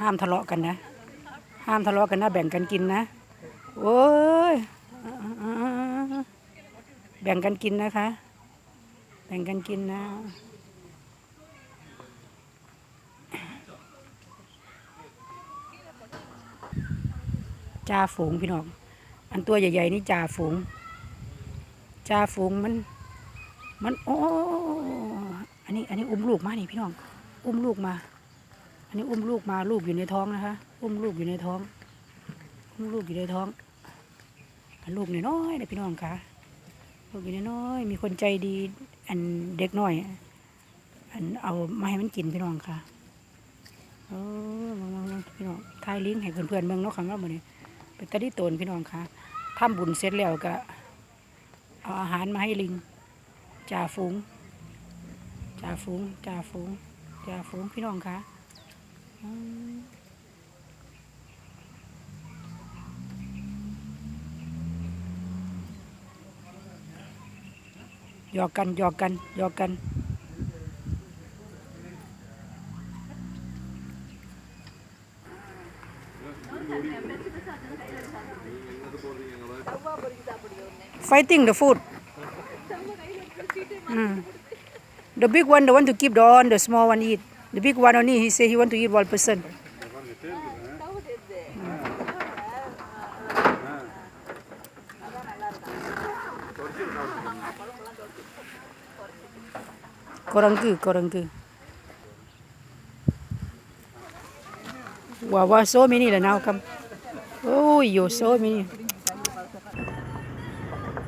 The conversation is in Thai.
ห้ามทะเลาะกันนะ ห้ามทะเลาะกันนะ แบ่งกันกินนะ โอ้ย แบ่งกันกินนะคะ แบ่งกันกินนะจ่าฝูงพี่น้อง อันตัวใหญ่ๆนี่จ่าฝูงจ่าฝูงมัน มัน โอ้ อันนี้ อันนี้อุ้มลูกมานี่พี่น้อง อุ้มลูกมา นนี้อุ้มลูกมาลูกอยู่ในท้องนะคะ อุ้มลูกอยู่ในท้อง อุ้มลูกอยู่ในท้องอันลูกน้อยๆนะพี่น้องคะลูกอยู่น้อยมีคนใจดี อันเด็กน้อย อันเอามาให้มันกินพี่น้องค่ะเออมาพี่น้องทายลิงให้เพื่อนๆเมืองเนาะคำว่ามือนี้เป็นตะดิโตนพี่น้องค่ะทำบุญเสร็จแล้วก็เอาอาหารมาให้ลิงจ่าฝูงจ่าฝูงจ่าฝูงจ่าฝูงพี่น้องค่ะ หยอกกันหยอกกันหยอกกัน fighting the food. Mm. The big one, the one to keep the on, the small one eat. The big one only, he say he want to eat one person. Korangu, korangu. Wow, wow, so many lah now come. Oh, yo, so many.